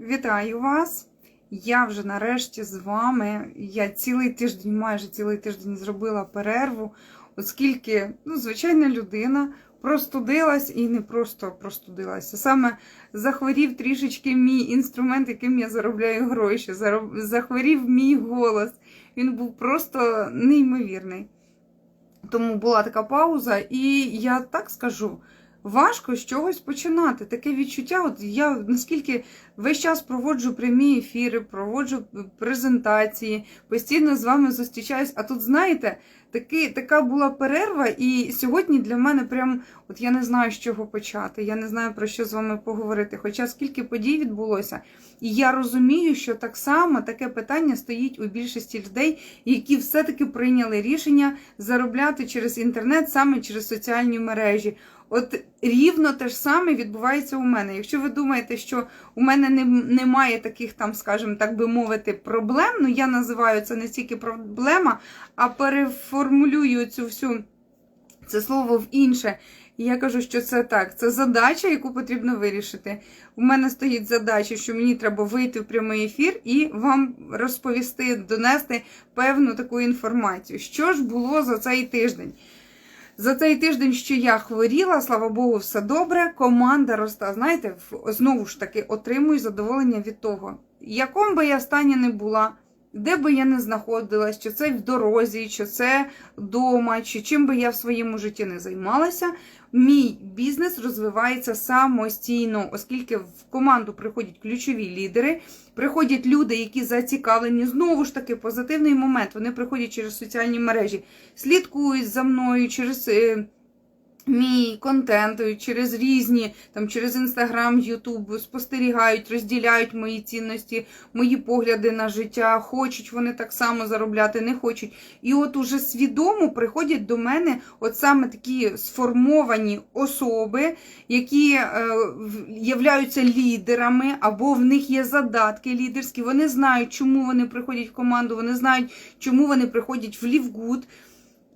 Вітаю вас! Я вже нарешті з вами. Я цілий тиждень, майже цілий тиждень зробила перерву, оскільки, ну, звичайна людина простудилась і не просто простудилася. Саме захворів трішечки мій інструмент, яким я заробляю гроші. Захворів мій голос. Він був просто неймовірний. Тому була така пауза, і я так скажу. Важко з чогось починати. Таке відчуття. От я наскільки весь час проводжу прямі ефіри, проводжу презентації, постійно з вами зустрічаюсь. А тут, знаєте, таки, така була перерва, і сьогодні для мене прям, от я не знаю, з чого почати. Я не знаю про що з вами поговорити. Хоча скільки подій відбулося, і я розумію, що так само таке питання стоїть у більшості людей, які все-таки прийняли рішення заробляти через інтернет, саме через соціальні мережі. От рівно те ж саме відбувається у мене. Якщо ви думаєте, що у мене не, немає таких там, скажімо, так би мовити, проблем, ну я називаю це не стільки проблема, а переформулюю цю всю це слово в інше. І я кажу, що це так, це задача, яку потрібно вирішити. У мене стоїть задача, що мені треба вийти в прямий ефір і вам розповісти, донести певну таку інформацію. Що ж було за цей тиждень? За цей тиждень, що я хворіла, слава Богу, все добре. Команда росте. Знаєте, знову ж таки отримую задоволення від того, якому би я стані не була, де би я не знаходилась, чи це в дорозі, чи це вдома, чи чим би я в своєму житті не займалася. Мій бізнес розвивається самостійно, оскільки в команду приходять ключові лідери, приходять люди, які зацікавлені. Знову ж таки, позитивний момент. Вони приходять через соціальні мережі, слідкують за мною через. Мій контент е, через різні, там через інстаграм, Ютуб спостерігають, розділяють мої цінності, мої погляди на життя, хочуть вони так само заробляти, не хочуть. І от уже свідомо приходять до мене от саме такі сформовані особи, які е, являються лідерами, або в них є задатки лідерські. Вони знають, чому вони приходять в команду, вони знають, чому вони приходять в Лівгуд.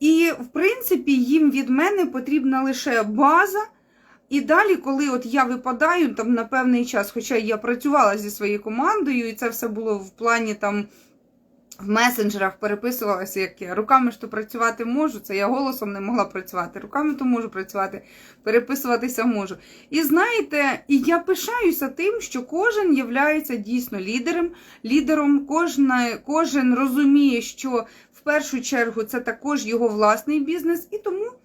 І, в принципі, їм від мене потрібна лише база. І далі, коли от я випадаю там на певний час, хоча я працювала зі своєю командою, і це все було в плані там в месенджерах переписувалася, як я руками ж то працювати можу. Це я голосом не могла працювати. Руками то можу працювати, переписуватися можу. І знаєте, і я пишаюся тим, що кожен являється дійсно лідером. Лідером кожна, кожен розуміє, що в першу чергу це також його власний бізнес, і тому.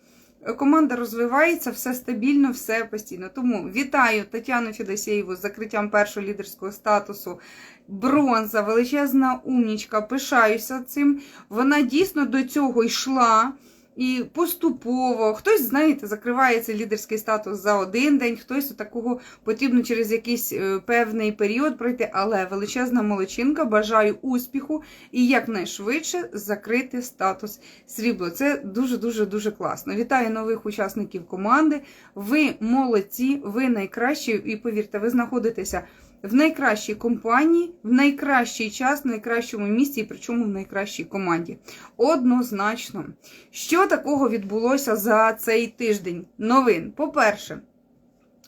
Команда розвивається, все стабільно, все постійно. Тому вітаю Тетяну Федосєєву з закриттям першого лідерського статусу. Бронза, величезна умнічка, пишаюся цим. Вона дійсно до цього йшла. І поступово хтось, знаєте, закриває цей лідерський статус за один день, хтось такого потрібно через якийсь е, певний період пройти. Але величезна молодчинка, бажаю успіху і якнайшвидше закрити статус срібло. Це дуже дуже дуже класно. Вітаю нових учасників команди. Ви молодці, ви найкращі, і повірте, ви знаходитеся в найкращій компанії, в найкращий час, в найкращому місці, і причому в найкращій команді. Однозначно. Що такого відбулося за цей тиждень? Новин. По-перше,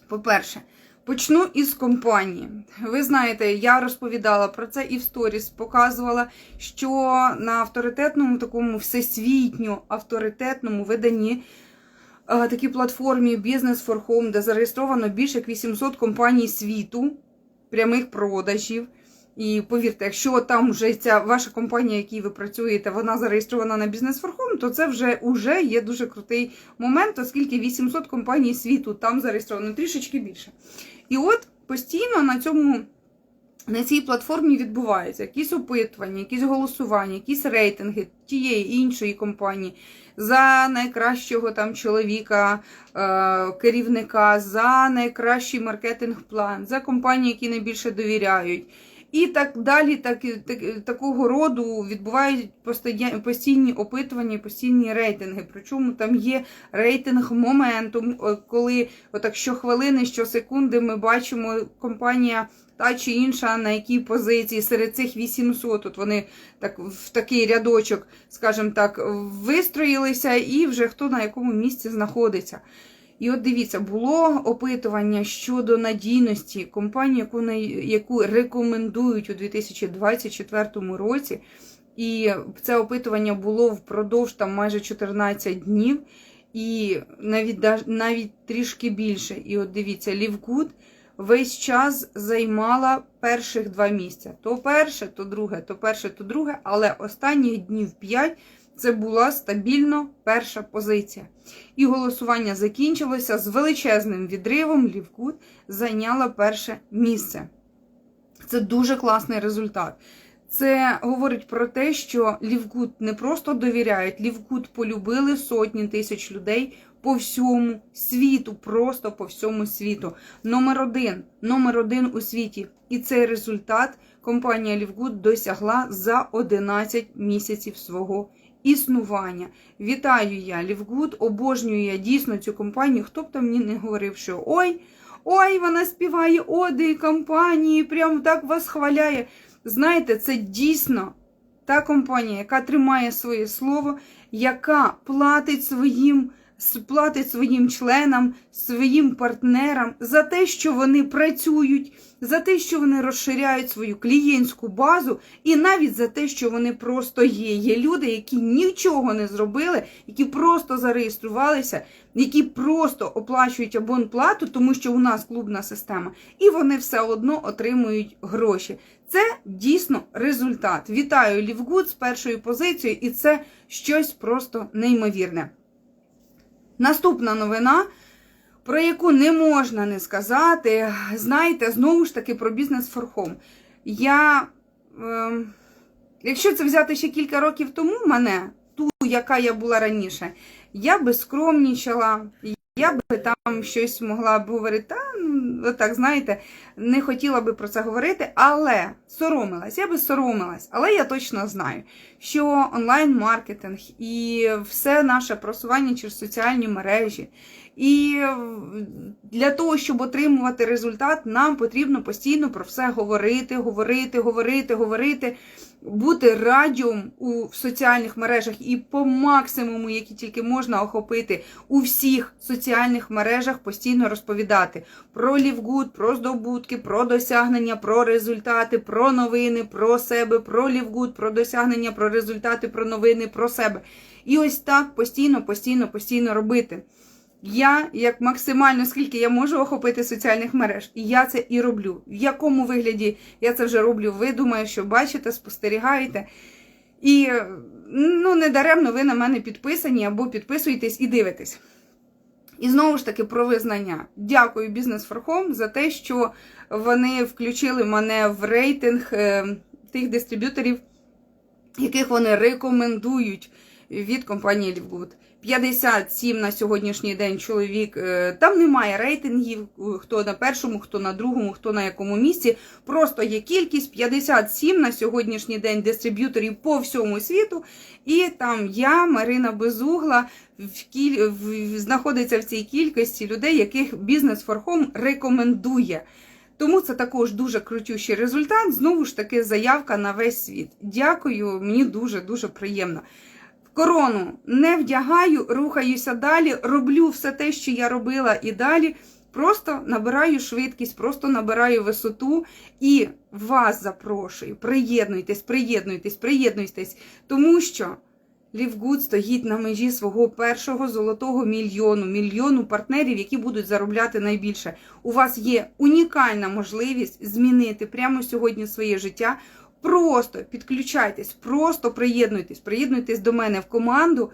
по-перше, почну із компанії. Ви знаєте, я розповідала про це і в сторіс показувала, що на авторитетному такому всесвітньо авторитетному виданні. е, Такій платформі Business for Home, де зареєстровано більше як 800 компаній світу, прямих продажів. І повірте, якщо там вже ця ваша компанія, якій ви працюєте, вона зареєстрована на бізнес форхом то це вже, вже є дуже крутий момент, оскільки 800 компаній світу там зареєстровано трішечки більше. І от постійно на цьому. На цій платформі відбуваються якісь опитування, якісь голосування, якісь рейтинги тієї іншої компанії за найкращого там чоловіка, е, керівника, за найкращий маркетинг-план, за компанії, які найбільше довіряють. І так далі, так, так, такого роду відбувають постійні опитування, постійні рейтинги. Причому там є рейтинг моменту, е, коли отак щохвилини, щосекунди ми бачимо компанія та чи інша на якій позиції серед цих 800. От вони так в такий рядочок, скажімо так, вистроїлися, і вже хто на якому місці знаходиться. І от дивіться, було опитування щодо надійності компанії, яку, яку рекомендують у 2024 році. І це опитування було впродовж там майже 14 днів, і навіть навіть трішки більше. І от дивіться, Лівгуд весь час займала перших два місця. То перше, то друге, то перше, то друге, але останніх днів 5 це була стабільно перша позиція. І голосування закінчилося з величезним відривом. Лівкут зайняла перше місце. Це дуже класний результат. Це говорить про те, що Лівгуд не просто довіряють, Лівгуд полюбили сотні тисяч людей по всьому світу, просто по всьому світу. Номер один, номер один у світі. І цей результат компанія Лівгуд досягла за 11 місяців свого існування. Вітаю я, Лівгуд, обожнюю я дійсно цю компанію. Хто б там мені не говорив, що ой, ой, вона співає оди компанії, прям так вас хваляє. Знаєте, це дійсно та компанія, яка тримає своє слово, яка платить своїм, платить своїм членам, своїм партнерам за те, що вони працюють, за те, що вони розширяють свою клієнтську базу, і навіть за те, що вони просто є. Є люди, які нічого не зробили, які просто зареєструвалися, які просто оплачують абонплату, тому що у нас клубна система, і вони все одно отримують гроші. Це дійсно результат. Вітаю Лівгуд з першою позицією, і це щось просто неймовірне. Наступна новина, про яку не можна не сказати, знаєте, знову ж таки про бізнес форхом. Я, е, якщо це взяти ще кілька років тому, мене, ту, яка я була раніше, я би скромнічала, я би там щось могла б говорити, та, отак, знаєте, не хотіла би про це говорити, але соромилась, я би соромилась. Але я точно знаю, що онлайн-маркетинг і все наше просування через соціальні мережі. І для того, щоб отримувати результат, нам потрібно постійно про все говорити, говорити, говорити, говорити, бути радіом у в соціальних мережах і по максимуму, який тільки можна охопити, у всіх соціальних мережах постійно розповідати про лівгуд, про здобутки, про досягнення, про результати, про новини, про себе, про лівгуд, про досягнення, про результати, про новини, про себе. І ось так постійно, постійно, постійно робити. Я як максимально скільки я можу охопити соціальних мереж, і я це і роблю. В якому вигляді я це вже роблю? Ви думаю, що бачите, спостерігаєте. І ну, не даремно ви на мене підписані або підписуєтесь і дивитесь. І знову ж таки про визнання. Дякую бізнес форхом за те, що вони включили мене в рейтинг е, тих дистриб'юторів, яких вони рекомендують від компанії Лівгуд. 57 на сьогоднішній день чоловік. е, Там немає рейтингів, хто на першому, хто на другому, хто на якому місці. Просто є кількість 57 на сьогоднішній день дистриб'юторів по всьому світу. І там я, Марина Безугла, в кіль... в... знаходиться в цій кількості людей, яких бізнес форхом рекомендує. Тому це також дуже крутющий результат. Знову ж таки, заявка на весь світ. Дякую, мені дуже дуже приємно. Корону не вдягаю, рухаюся далі, роблю все те, що я робила і далі. Просто набираю швидкість, просто набираю висоту і вас запрошую. Приєднуйтесь, приєднуйтесь, приєднуйтесь, тому що Лівгуд стоїть на межі свого першого золотого мільйону, мільйону партнерів, які будуть заробляти найбільше. У вас є унікальна можливість змінити прямо сьогодні своє життя. Просто підключайтесь, просто приєднуйтесь, приєднуйтесь до мене в команду.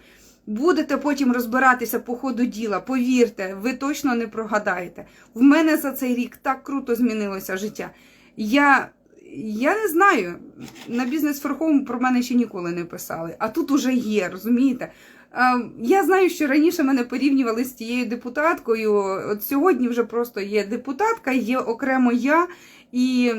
Будете потім розбиратися по ходу діла. Повірте, ви точно не прогадаєте. В мене за цей рік так круто змінилося життя. Я, я не знаю, на бізнес форхом про мене ще ніколи не писали, а тут уже є, розумієте? Я знаю, що раніше мене порівнювали з тією депутаткою. От сьогодні вже просто є депутатка, є окремо я і.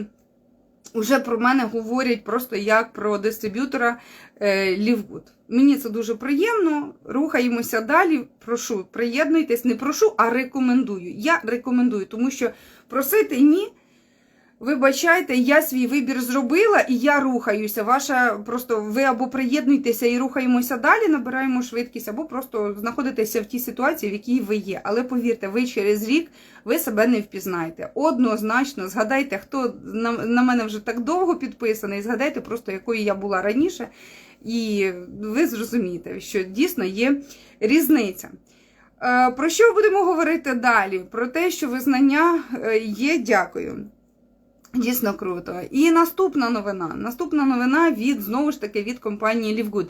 Уже про мене говорять просто як про дистриб'ютора е, Лівгуд. Мені це дуже приємно. Рухаємося далі. Прошу, приєднуйтесь, не прошу, а рекомендую. Я рекомендую, тому що просити ні. Вибачайте, я свій вибір зробила і я рухаюся. Ваша просто ви або приєднуйтеся і рухаємося далі, набираємо швидкість, або просто знаходитеся в тій ситуації, в якій ви є. Але повірте, ви через рік ви себе не впізнаєте. Однозначно, згадайте, хто на, на мене вже так довго підписаний, згадайте просто, якою я була раніше, і ви зрозумієте, що дійсно є різниця. Е, Про що будемо говорити далі? Про те, що визнання е, є, дякую. Дійсно круто. І наступна новина. Наступна новина від знову ж таки від компанії Livegood.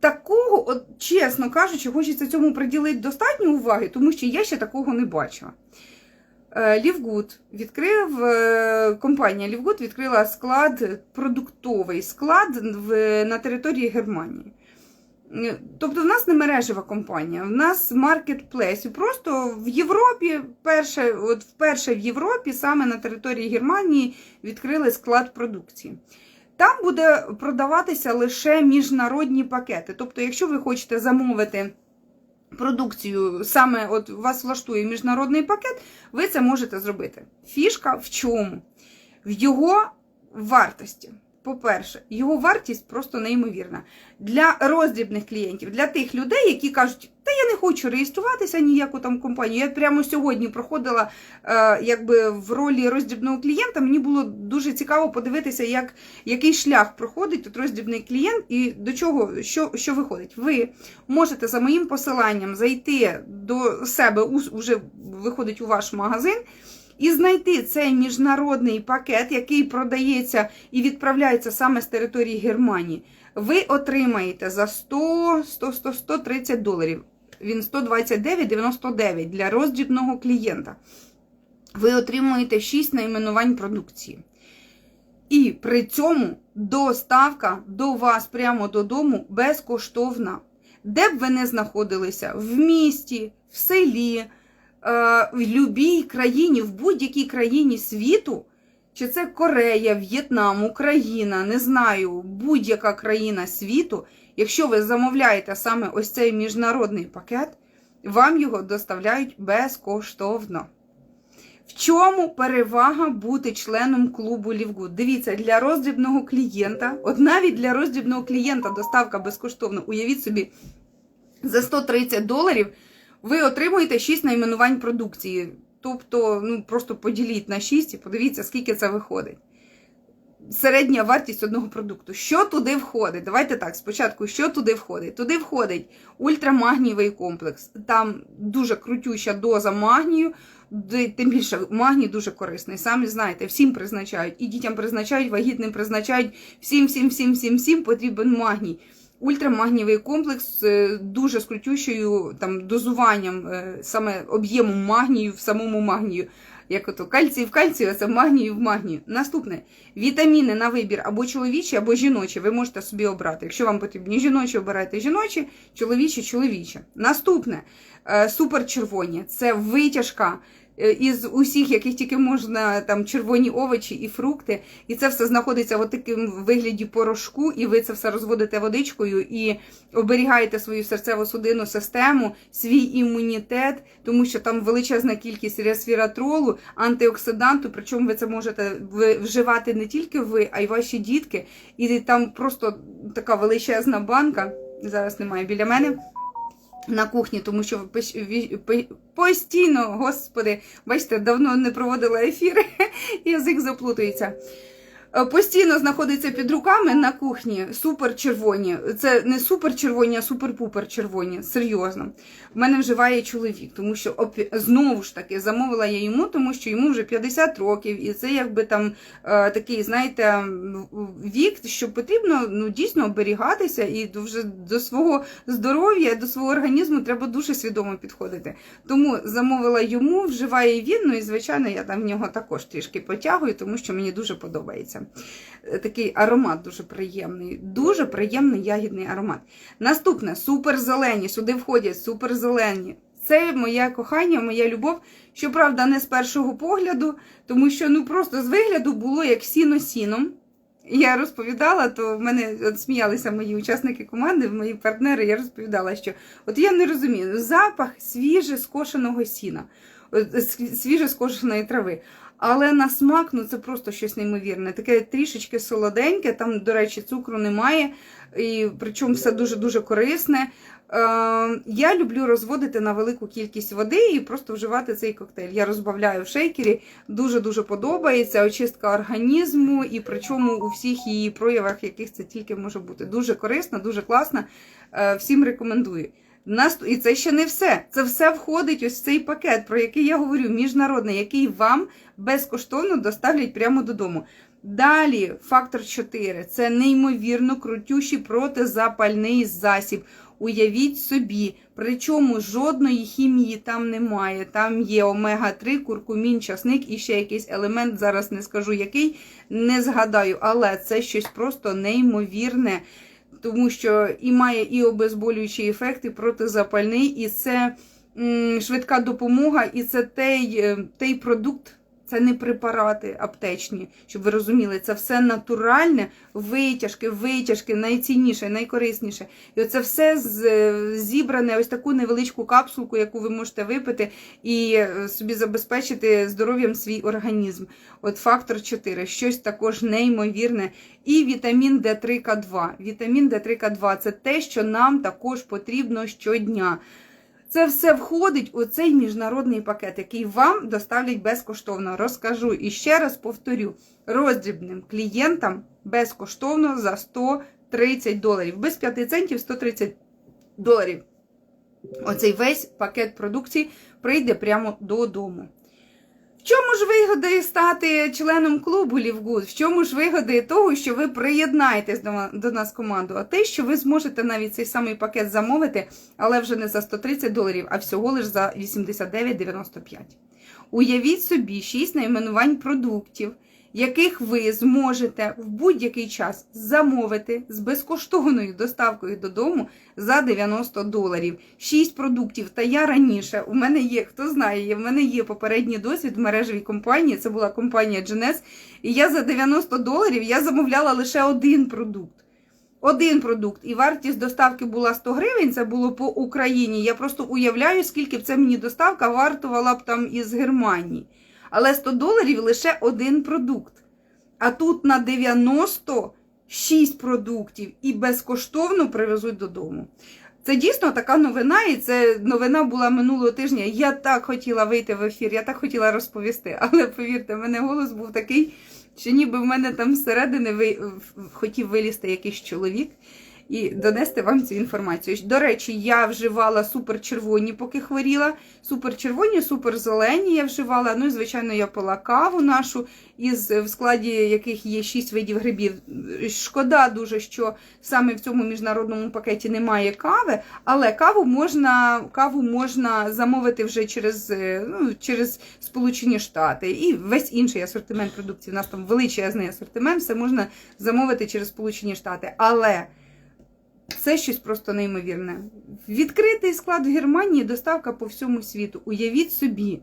Такого, от, чесно кажучи, хочеться цьому приділити достатньо уваги, тому що я ще такого не бачила. Е, Лівгуд відкрив е, компанія Лівгуд відкрила склад, продуктовий склад в, на території Германії. Е, Тобто в нас не мережева компанія, в нас маркетплейс. Просто в Європі, перше, от вперше в Європі, саме на території Германії, відкрили склад продукції. Там буде продаватися лише міжнародні пакети. Тобто, якщо ви хочете замовити продукцію, саме от вас влаштує міжнародний пакет, ви це можете зробити. Фішка в чому? В його вартості. По-перше, його вартість просто неймовірна. Для роздрібних клієнтів, для тих людей, які кажуть, та я не хочу реєструватися ніяку там компанію. Я прямо сьогодні проходила е, якби в ролі роздрібного клієнта. Мені було дуже цікаво подивитися, як, який шлях проходить тут роздрібний клієнт і до чого, що, що виходить. Ви можете за моїм посиланням зайти до себе, уже виходить у ваш магазин. І знайти цей міжнародний пакет, який продається і відправляється саме з території Германії, ви отримаєте за 100, 100, 100, 130 доларів. Він 129,99 для роздрібного клієнта. Ви отримуєте 6 найменувань продукції. І при цьому доставка до вас прямо додому безкоштовна. Де б ви не знаходилися, в місті, в селі в будь-якій країні, в будь-якій країні світу, чи це Корея, В'єтнам, Україна, не знаю, будь-яка країна світу, якщо ви замовляєте саме ось цей міжнародний пакет, вам його доставляють безкоштовно. В чому перевага бути членом клубу Лівгуд? Дивіться, для роздрібного клієнта, от навіть для роздрібного клієнта доставка безкоштовна, уявіть собі, за 130 доларів ви отримуєте 6 найменувань продукції. Тобто, ну просто поділіть на 6 і подивіться, скільки це виходить. Середня вартість одного продукту. Що туди входить? Давайте так, спочатку, що туди входить? Туди входить ультрамагнієвий комплекс. Там дуже крутюща доза магнію, тим більше магній дуже корисний. Самі знаєте, всім призначають. І дітям призначають, вагітним призначають, всім, всім, всім, всім, всім потрібен магній. Ультрамагнієвий комплекс з дуже скрутючою там дозуванням е, саме об'єму магнію в самому магнію. Як ото кальцій в кальцію, а це магнію в магнію. Наступне вітаміни на вибір або чоловічі, або жіночі. Ви можете собі обрати. Якщо вам потрібні жіночі, обирайте жіночі, чоловічі, чоловічі. Наступне е, суперчервоні це витяжка. Е, із усіх, яких тільки можна там червоні овочі і фрукти, і це все знаходиться в такому вигляді порошку, і ви це все розводите водичкою і оберігаєте свою серцево-судинну систему, свій імунітет, тому що там величезна кількість ресвіратролу, антиоксиданту. Причому ви це можете вживати не тільки ви, а й ваші дітки. І там просто така величезна банка. Зараз немає біля мене на кухні, тому що постійно, господи, бачите, давно не проводила ефіри, язик заплутується. Е, постійно знаходиться під руками на кухні супер червоні. Це не супер червоні, а супер-пупер червоні. Серйозно. В мене вживає чоловік, тому що знову ж таки замовила я йому, тому що йому вже 50 років, і це якби там е, такий, знаєте, вік, що потрібно ну, дійсно оберігатися і вже до свого здоров'я, до свого організму треба дуже свідомо підходити. Тому замовила йому, вживає він, ну і звичайно, я там в нього також трішки потягую, тому що мені дуже подобається. Е, такий аромат дуже приємний, дуже приємний ягідний аромат. Наступне суперзелені. Сюди входять суперзелені. Це моє кохання, моя любов. Щоправда, не з першого погляду, тому що ну просто з вигляду було як сіно сіном. Я розповідала, то в мене от сміялися мої учасники команди, мої партнери. Я розповідала, що от я не розумію запах свіже скошеного сіна, свіже скошеної трави. Але на смак, ну це просто щось неймовірне. Таке трішечки солоденьке, там, до речі, цукру немає, і причому все дуже-дуже корисне. Е, я люблю розводити на велику кількість води і просто вживати цей коктейль. Я розбавляю в шейкері, дуже-дуже подобається очистка організму, і причому у всіх її проявах, яких це тільки може бути. Дуже корисно, дуже класно. Е, всім рекомендую. І це ще не все. Це все входить ось в цей пакет, про який я говорю, міжнародний, який вам безкоштовно доставлять прямо додому. Далі, фактор 4 це неймовірно крутющий протизапальний засіб. Уявіть собі, причому жодної хімії там немає. Там є омега-3, куркумін, часник і ще якийсь елемент. Зараз не скажу який, не згадаю, але це щось просто неймовірне тому що і має і обезболюючий ефект, і протизапальний, і це м, швидка допомога, і це той, е, той продукт. Це не препарати аптечні, щоб ви розуміли, це все натуральне, витяжки, витяжки, найцінніше, найкорисніше. І оце все зібране, ось таку невеличку капсулку, яку ви можете випити і е, собі забезпечити здоров'ям свій організм. От фактор 4, щось також неймовірне. І вітамін D3К2. Вітамін D3К2 це те, що нам також потрібно щодня. Це все входить у цей міжнародний пакет, який вам доставлять безкоштовно. Розкажу і ще раз повторю: роздрібним клієнтам безкоштовно за 130 доларів. Без 5 центів 130 доларів. Оцей весь пакет продукції прийде прямо додому. В чому ж вигоди стати членом клубу Лівгуд? В чому ж вигоди того, що ви приєднаєтесь до, до нас команду? А те, що ви зможете навіть цей самий пакет замовити, але вже не за 130 доларів, а всього лише за 89,95. Уявіть собі 6 найменувань продуктів яких ви зможете в будь-який час замовити з безкоштовною доставкою додому за 90 доларів. Шість продуктів. Та я раніше у мене є, хто знає, в мене є попередній досвід в мережевій компанії. Це була компанія Genes, і я за 90 доларів я замовляла лише один продукт. Один продукт, і вартість доставки була 100 гривень, це було по Україні. Я просто уявляю, скільки б це мені доставка вартувала б там із Германії. Але 100 доларів лише один продукт. А тут на 96 продуктів і безкоштовно привезуть додому. Це дійсно така новина, і це новина була минулого тижня. Я так хотіла вийти в ефір, я так хотіла розповісти. Але повірте, в мене голос був такий, що ніби в мене там зсередини ви... хотів вилізти якийсь чоловік і донести вам цю інформацію. До речі, я вживала суперчервоні, поки хворіла. Суперчервоні, суперзелені я вживала. Ну і, звичайно, я пила каву нашу, із, в складі яких є 6 видів грибів. Шкода дуже, що саме в цьому міжнародному пакеті немає кави, але каву можна каву можна замовити вже через ну, через Сполучені Штати і весь інший асортимент продукції. У нас там величезний асортимент, все можна замовити через Сполучені Штати. Але це щось просто неймовірне. Відкритий склад в Германії, доставка по всьому світу. Уявіть собі.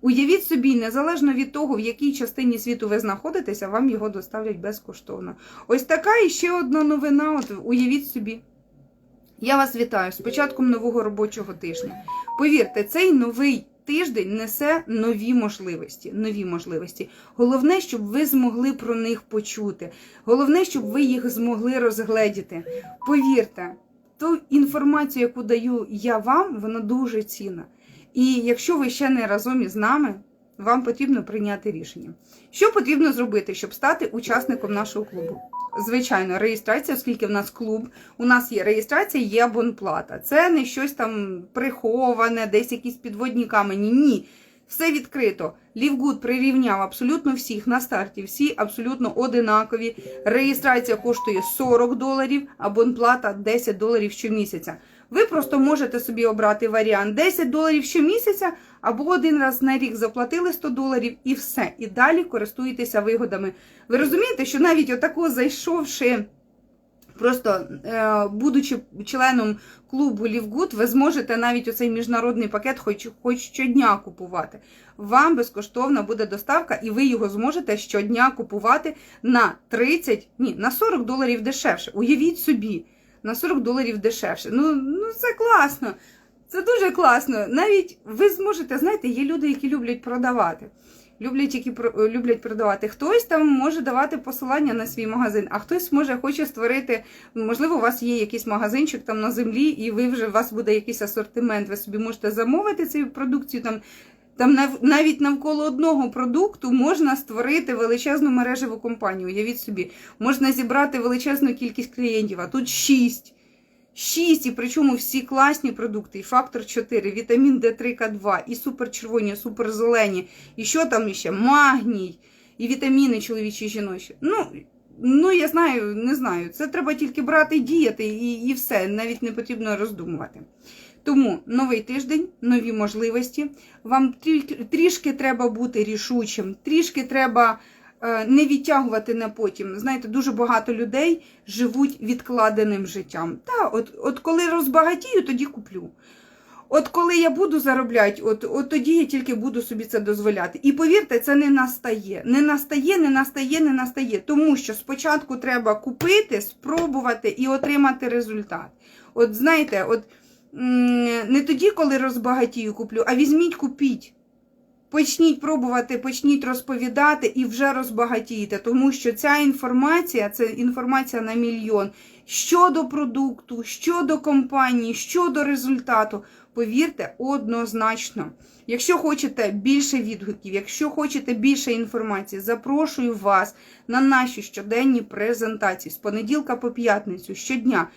Уявіть собі, незалежно від того, в якій частині світу ви знаходитеся, вам його доставлять безкоштовно. Ось така і ще одна новина. От Уявіть собі. Я вас вітаю з початком нового робочого тижня. Повірте, цей новий тиждень несе нові можливості. Нові можливості. Головне, щоб ви змогли про них почути. Головне, щоб ви їх змогли розгледіти. Повірте, ту інформацію, яку даю я вам, вона дуже цінна. І якщо ви ще не разом із нами, вам потрібно прийняти рішення. Що потрібно зробити, щоб стати учасником нашого клубу? Звичайно, реєстрація, оскільки в нас клуб, у нас є реєстрація, є абонплата. Це не щось там приховане, десь якісь підводні камені. Ні. Все відкрито. Лівгуд прирівняв абсолютно всіх на старті, всі абсолютно одинакові. Реєстрація коштує 40 доларів, абонплата 10 доларів щомісяця. Ви просто можете собі обрати варіант 10 доларів щомісяця, або один раз на рік заплатили 100 доларів і все. І далі користуєтеся вигодами. Ви розумієте, що навіть отако зайшовши. Просто, е, будучи членом клубу Лівгуд, ви зможете навіть оцей міжнародний пакет хоч хоч щодня купувати. Вам безкоштовна буде доставка, і ви його зможете щодня купувати на 30, ні, на 40 доларів дешевше. Уявіть собі, на 40 доларів дешевше. Ну, Ну це класно. Це дуже класно. Навіть ви зможете, знаєте, є люди, які люблять продавати. люблять тільки про- люблять продавати. Хтось там може давати посилання на свій магазин, а хтось може хоче створити. Можливо, у вас є якийсь магазинчик там на землі, і ви вже у вас буде якийсь асортимент. Ви собі можете замовити цю продукцію там. Там нав- навіть навколо одного продукту можна створити величезну мережеву компанію. Уявіть собі, можна зібрати величезну кількість клієнтів, а тут 6. 6, і причому всі класні продукти, і фактор 4, вітамін D3, К2, і суперчервоні, суперзелені, і що там іще? Магній, і вітаміни чоловічі і жіночі. Ну, ну, я знаю, не знаю. Це треба тільки брати і діяти, і, і все, навіть не потрібно роздумувати. Тому новий тиждень, нові можливості. Вам трішки треба бути рішучим, трішки треба е, не відтягувати на потім. Знаєте, дуже багато людей живуть відкладеним життям. Та, от, от коли розбагатію, тоді куплю. От коли я буду заробляти, от, от тоді я тільки буду собі це дозволяти. І повірте, це не настає. Не настає, не настає, не настає. Тому що спочатку треба купити, спробувати і отримати результат. От знаєте, от не тоді, коли розбагатію куплю, а візьміть, купіть. Почніть пробувати, почніть розповідати і вже розбагатієте, тому що ця інформація це інформація на мільйон щодо продукту, щодо компанії, щодо результату. Повірте, однозначно. Якщо хочете більше відгуків, якщо хочете більше інформації, запрошую вас на наші щоденні презентації з понеділка по п'ятницю щодня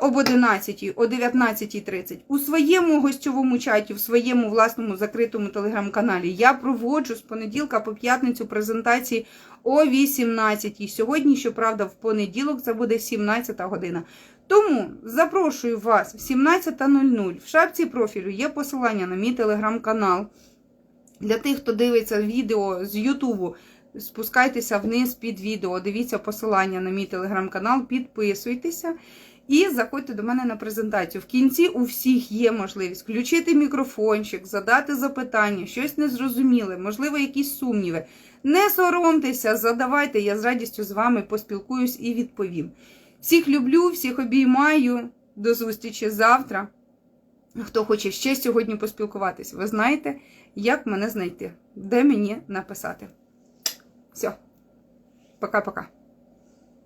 об 11, о 19.30 у своєму гостьовому чаті, в своєму власному закритому телеграм-каналі я проводжу з понеділка по п'ятницю презентації о 18. Сьогодні, щоправда, в понеділок це буде 17 година. Тому запрошую вас в 17.00 в шапці профілю є посилання на мій телеграм-канал. Для тих, хто дивиться відео з Ютубу, спускайтеся вниз під відео, дивіться посилання на мій телеграм-канал, підписуйтеся і заходьте до мене на презентацію. В кінці у всіх є можливість включити мікрофончик, задати запитання, щось незрозуміле, можливо, якісь сумніви. Не соромтеся, задавайте, я з радістю з вами поспілкуюсь і відповім. Всіх люблю, всіх обіймаю. До зустрічі завтра. Хто хоче ще сьогодні поспілкуватись, ви знаєте, як мене знайти, де мені написати. Все, пока-пока.